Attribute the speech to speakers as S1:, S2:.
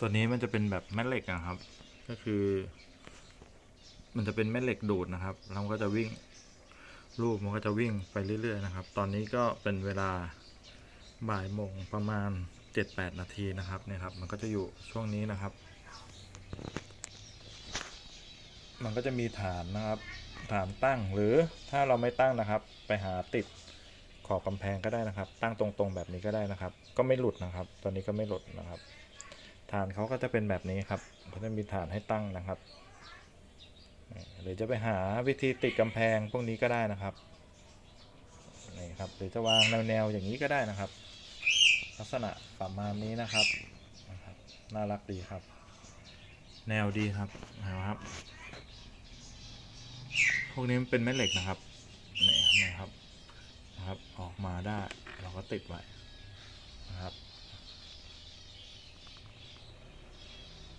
S1: ตัวนี้มันจะเป็นแบบแม่เหล็กนะครับ ก็คือ มันจะเป็นแม่เหล็กดูดนะครับแล้วมันก็จะวิ่งรูปมันก็จะวิ่งไปเรื่อยๆนะครับ ตอนนี้ก็เป็นเวลาบ่ายโมงประมาณ 7-8 นาทีนะครับเนี่ยครับ มันก็จะอยู่ช่วงนี้นะครับ มันก็จะมีฐานนะครับ ฐานตั้งหรือถ้าเราไม่ตั้งนะครับ ไปหาติดขอบกำแพงก็ได้นะครับ ตั้งตรงๆแบบนี้ก็ได้นะครับ ก็ไม่หลุดนะครับ ตอนนี้ก็ไม่หลุดนะครับ ฐานเขาก็จะเป็นแบบนี้ครับเขาจะมีฐานให้ตั้งนะครับ หรือจะไปหาวิธีติดกำแพงพวกนี้ก็ได้นะครับนี่ครับหรือจะวางแนวๆอย่างนี้ก็ได้นะครับ ลักษณะประมาณนี้นะครับนะครับน่ารักดีครับ แนวดีครับนะครับ พวกนี้มันเป็นแม่เหล็กนะครับนี่นะครับนะครับออกมาได้เราก็ติดไว้